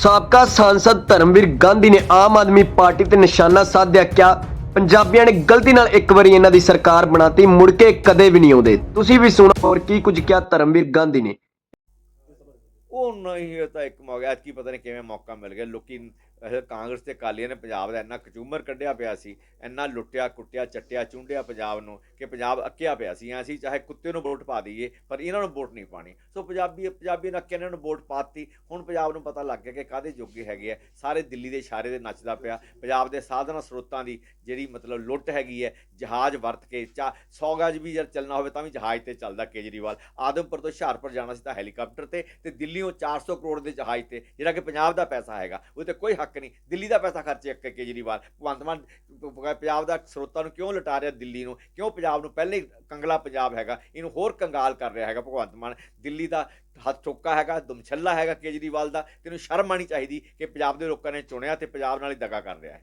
ਸਾਬਕਾ ਸਾਂਸਦ ਧਰਮਵੀਰ ਗਾਂਧੀ ਨੇ ਆਮ ਆਦਮੀ ਪਾਰਟੀ ਤੇ ਨਿਸ਼ਾਨਾ ਸਾਧਿਆ। ਕਿਹਾ ਪੰਜਾਬੀਆਂ ਨੇ ਗਲਤੀ ਨਾਲ ਇੱਕ ਵਾਰੀ ਇਹਨਾਂ ਦੀ ਸਰਕਾਰ ਬਣਾਤੀ, ਮੁੜ ਕੇ ਕਦੇ ਵੀ ਨਹੀਂ ਆਉਂਦੇ। ਤੁਸੀਂ ਵੀ ਸੁਣੋ, ਹੋਰ ਕੀ ਕੁਝ ਕਿਹਾ ਧਰਮਵੀਰ ਗਾਂਧੀ ਨੇ? ਉਹ ਨਹੀਂ ਇਹ ਤਾਂ ਇੱਕ ਮੌਕਾ ਕੀ ਪਤਾ ਨਹੀਂ ਕਿਵੇਂ ਮੌਕਾ ਮਿਲ ਗਿਆ। ਲੋਕੀ ਕਾਂਗਰਸ ਤੇ ਅਕਾਲੀਆਂ ਨੇ ਪੰਜਾਬ ਦਾ ਇੰਨਾ ਕਚੂਮਰ ਕੱਢਿਆ ਪਿਆ ਸੀ, ਇੰਨਾ ਲੁੱਟਿਆ, ਕੁੱਟਿਆ, ਚੱਟਿਆ, ਚੁੰਡਿਆ ਪੰਜਾਬ ਨੂੰ ਕਿ ਪੰਜਾਬ ਅੱਕਿਆ ਪਿਆ ਸੀ। ਅਸੀਂ ਚਾਹੇ ਕੁੱਤੇ ਨੂੰ ਵੋਟ ਪਾ ਦਈਏ, ਪਰ ਇਹਨਾਂ ਨੂੰ ਵੋਟ ਨਹੀਂ ਪਾਣੀ। ਸੋ ਪੰਜਾਬੀ ਪੰਜਾਬੀ ਨੇ ਅੱਕਿਆ, ਇਹਨਾਂ ਨੂੰ ਵੋਟ ਪਾਤੀ ਹੁਣ ਪੰਜਾਬ ਨੂੰ ਪਤਾ ਲੱਗ ਗਿਆ ਕਿ ਕਾਦੇ ਜੋਗੇ ਹੈਗੇ ਆ। ਸਾਰੇ ਦਿੱਲੀ ਦੇ ਇਸ਼ਾਰੇ ਦੇ ਨੱਚਦਾ ਪਿਆ। ਪੰਜਾਬ ਦੇ ਸਾਧਨਾਂ ਸਰੋਤਾਂ ਦੀ ਜਿਹੜੀ ਮਤਲਬ ਲੁੱਟ ਹੈਗੀ ਹੈ, ਜਹਾਜ਼ ਵਰਤ ਕੇ ਚਾ 100 ਗਜ ਵੀ ਜਦ ਚੱਲਣਾ ਹੋਵੇ ਤਾਂ ਵੀ ਜਹਾਜ਼ ਤੇ ਚੱਲਦਾ ਕੇਜਰੀਵਾਲ। ਆਦਮਪੁਰ ਤੋਂ ਹੁਸ਼ਿਆਰਪੁਰ ਜਾਣਾ ਸੀ ਤਾਂ ਹੈਲੀਕਾਪਟਰ ਤੇ ਤੇ ਦਿੱਲੀ 400 ਕਰੋੜ ਦੇ ਜਹਾਜ਼ ਤੇ, ਜਿਹੜਾ ਕਿ ਪੰਜਾਬ ਦਾ ਪੈਸਾ ਹੈਗਾ ਉਹ ਤੇ ਕੋਈ ਹੱਕ ਨਹੀਂ। ਦਿੱਲੀ ਦਾ ਪੈਸਾ ਖਰਚੇ ਕੇ, ਕੇਜਰੀਵਾਲ, ਭਗਵੰਤ ਮਾਨ ਪੰਜਾਬ ਦਾ ਸਰੋਤਾਂ ਨੂੰ ਕਿਉਂ ਲਟਾ ਰਿਹਾ ਦਿੱਲੀ ਨੂੰ? ਕਿਉਂ ਪੰਜਾਬ ਨੂੰ ਪਹਿਲੇ ਕੰਗਲਾ ਪੰਜਾਬ ਹੈਗਾ, ਇਹਨੂੰ ਹੋਰ ਕੰਗਾਲ ਕਰ ਰਿਹਾ ਹੈਗਾ ਭਗਵੰਤ ਮਾਨ? ਦਿੱਲੀ ਦਾ ਹੱਥ ਠੋਕਾ ਹੈਗਾ, ਦਮਛੱਲਾ ਹੈਗਾ ਕੇਜਰੀਵਾਲ ਦਾ, ਤੈਨੂੰ ਸ਼ਰਮ ਆਣੀ ਚਾਹੀਦੀ ਕਿ ਪੰਜਾਬ ਦੇ ਲੋਕਾਂ ਨੇ ਚੁਣਿਆ ਤੇ ਪੰਜਾਬ ਨਾਲ ਹੀ ਦਗਾ ਕਰ ਰਿਹਾ ਹੈ।